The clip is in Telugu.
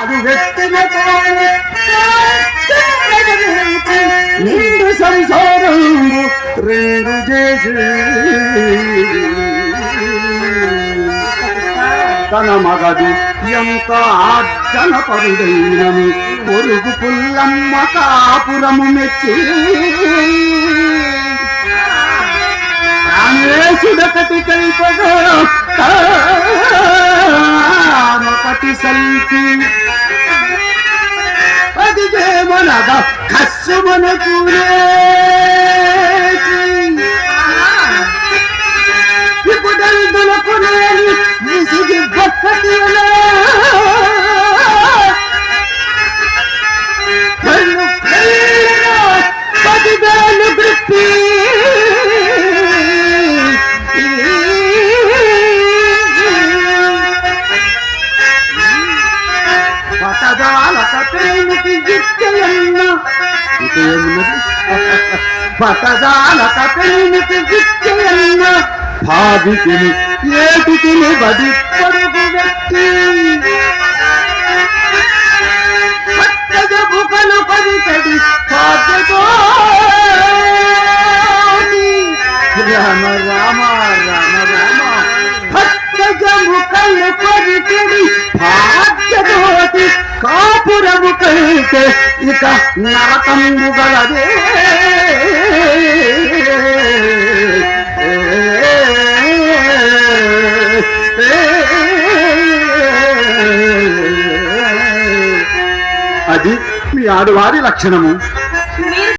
అది వ్యక్తిన కాని నిండు సంసారంబు రెండు చేసి. తన మగదు ఎంత ఆర్జన పరుడైనను పొరుగు పుల్లమ్మ కాపురము మెచ్చి. రామేశుడకటి కైపగా దేవనగా కస్సుమనకు పదివేలు గ్రిప్పి పటజాలక ప్రేమికి గిట్టెయన్న ఇదేమున్నది పటజాలక ప్రేమికి గిట్టెయన్న భావికి ఏటికి బడి పరుగు వ్యక్తి? పట్టజ బుకలు పరికడి పాదతో రామ రామ రామ రామ. భక్తజ ముఖలు పరికడి భాగ్యతోటి కాపురము కైతే ఇక నరకము గలదే అది మీ ఆడవారి లక్షణము.